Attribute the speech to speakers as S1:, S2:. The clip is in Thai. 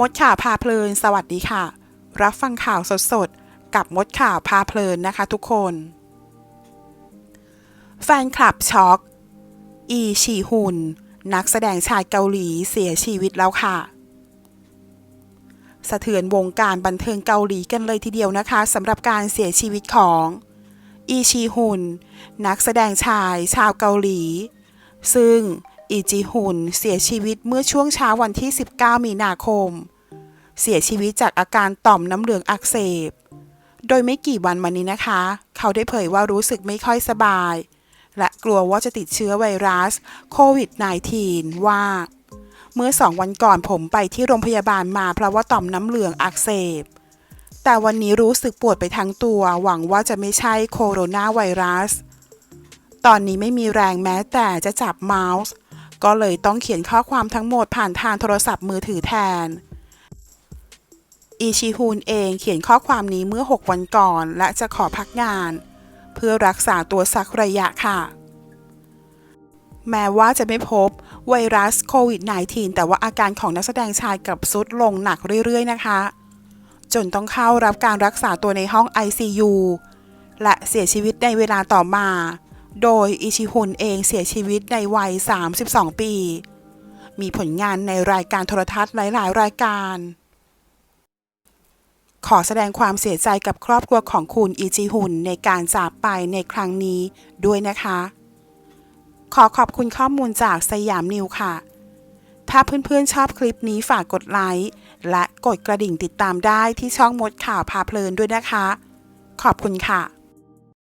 S1: มดข่าวพาเพลิน สวัสดีค่ะ รับฟังข่าวสดๆ กับมดข่าวพาเพลินนะคะทุกคน แฟนคลับช็อก อีชีฮุน นักแสดงชายเกาหลีเสียชีวิตแล้วค่ะ สะเทือนวงการบันเทิงเกาหลีกันเลยทีเดียวนะคะสำหรับการเสียชีวิตของ อีชีฮุน นักแสดงชายชาวเกาหลี ซึ่งอีจีฮุนเสียชีวิตเมื่อช่วงเช้าวันที่ 19 มีนาคม เสียชีวิตจากอาการต่อมน้ำเหลืองอักเสบ โดยไม่กี่วันมานี้นะคะ เขาได้เผยว่ารู้สึกไม่ค่อยสบาย และกลัวว่าจะติดเชื้อไวรัสโควิด -19 ว่า เมื่อสองวันก่อนผมไปที่โรงพยาบาลมาเพราะว่าต่อมน้ำเหลืองอักเสบ แต่วันนี้รู้สึกปวดไปทั้งตัว หวังว่าจะไม่ใช่โคโรนาไวรัส ตอนนี้ไม่มีแรงแม้แต่จะจับเมาส์ ก็เลยต้องเขียนข้อความทั้งหมดผ่านทางโทรศัพท์มือถือแทน อีชิฮุนเองเขียนข้อความนี้เมื่อ 6 วันก่อน และจะขอพักงาน เพื่อรักษาตัวสักระยะค่ะ แม้ว่าจะไม่พบไวรัสโควิด -19 แต่ว่าอาการของนักแสดงชายกลับซุดลงหนักเรื่อยๆ นะคะ จนต้องเข้ารับการรักษาตัวในห้อง ICU และเสียชีวิตในเวลาต่อมา โดยอิชิฮุนเองเสียชีวิตในวัย 32 ปี มีผลงานในรายการโทรทัศน์หลาย ๆ รายการ ขอแสดงความเสียใจกับครอบครัวของคุณอีจีฮุนในการจากไปในครั้งนี้ด้วยนะคะ ขอขอบคุณข้อมูลจากสยามนิวค่ะ ถ้าเพื่อนๆชอบคลิปนี้ฝากกดไลค์และกดกระดิ่งติดตามได้ที่ช่องมดข่าวพาเพลินด้วยนะคะ ขอบคุณค่ะ